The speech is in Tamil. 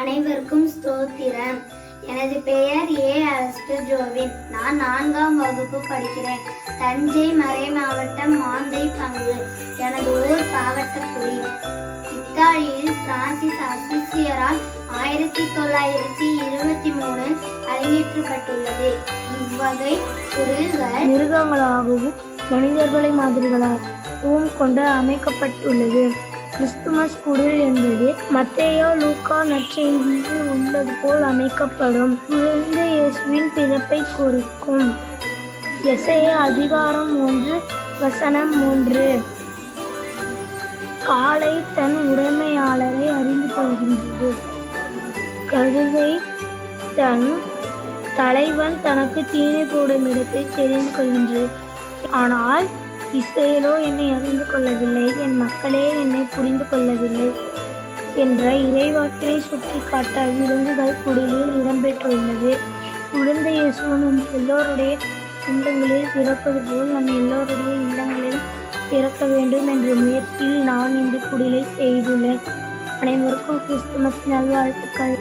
அனைவருக்கும் ஸ்தோத்திரம். எனது பெயர் ஏ. அரஸ்டு ஜோவின் நான் நான்காம் வகுப்பு படிக்கிறேன். தஞ்சை மறை மாவட்டம் மாந்தை பங்கு. எனது ஊர் பாவட்டக்குடி இத்தாலியில் பிரான்சிஸ் அசிசியரால் ஆயிரத்தி தொள்ளாயிரத்தி இருபத்தி மூணு அரங்கேற்றப்பட்டுள்ளது இவ்வகை குரல்கள் மிருகங்களாகவும் மனிதர்களை மாதிரிகளாகவும் கொண்டு அமைக்கப்பட்டுள்ளது. கிறிஸ்துமஸ் குடில் என்பது மத்தேயோ லூக்கா நற்செய்தியில் உள்ளது போல் அமைக்கப்படும். குழந்தை இயேசுவின் பிறப்பை குறிக்கும். எசைய அதிகாரம் ஒன்று வசனம் மூன்று காலை தன் உடைமையாளரை அறிந்து கொள்கின்றது. கழுதை தன் தலைவன் தனக்கு தீனி போடும் இடத்தை தெரிந்து கொள்கின்றது. ஆனால் இஸ்ரேலோ என்னை அறிந்து கொள்ளவில்லை. என் மக்களே என்னை புரிந்து கொள்ளவில்லை என்ற இறைவாக்கினை சுட்டிக்காட்ட விலங்குகள் குடிலில் இடம்பெற்றுள்ளது குழந்தை இயேசுவன் நம் எல்லோருடைய இல்லங்களில் பிறப்பது போல் நம் எல்லோருடைய இல்லங்களில் பிறக்க வேண்டும் என்ற முயற்சியில் நான் இந்த குடிலை செய்துள்ளேன். அனைவருக்கும் கிறிஸ்துமஸ் நல்வாழ்த்துக்கள்.